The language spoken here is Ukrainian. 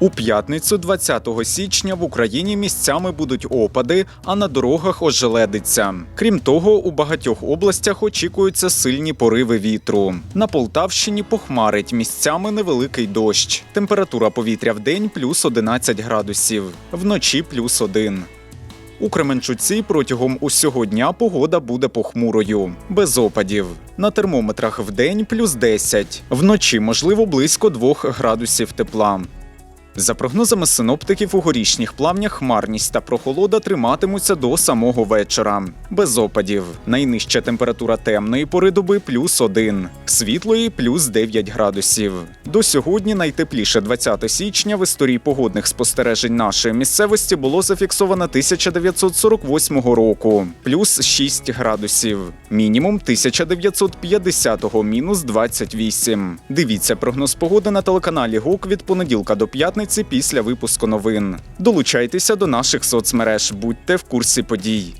У п'ятницю, 20 січня, в Україні місцями будуть опади, а на дорогах ожеледиться. Крім того, у багатьох областях очікуються сильні пориви вітру. На Полтавщині похмарить місцями невеликий дощ. Температура повітря в день плюс 11 градусів, вночі плюс 1. У Кременчуці протягом усього дня погода буде похмурою, без опадів. На термометрах в день плюс 10, вночі можливо близько 2 градусів тепла. За прогнозами синоптиків, у горішніх плавнях хмарність та прохолода триматимуться до самого вечора. Без опадів. Найнижча температура темної пори доби плюс 1, світлої плюс 9 градусів. До сьогодні найтепліше 20 січня в історії погодних спостережень нашої місцевості було зафіксовано 1948 року, плюс 6 градусів. Мінімум 1950-го мінус 28. Дивіться прогноз погоди на телеканалі ГУК від понеділка до п'ятниці після випуску новин. Долучайтеся до наших соцмереж, будьте в курсі подій.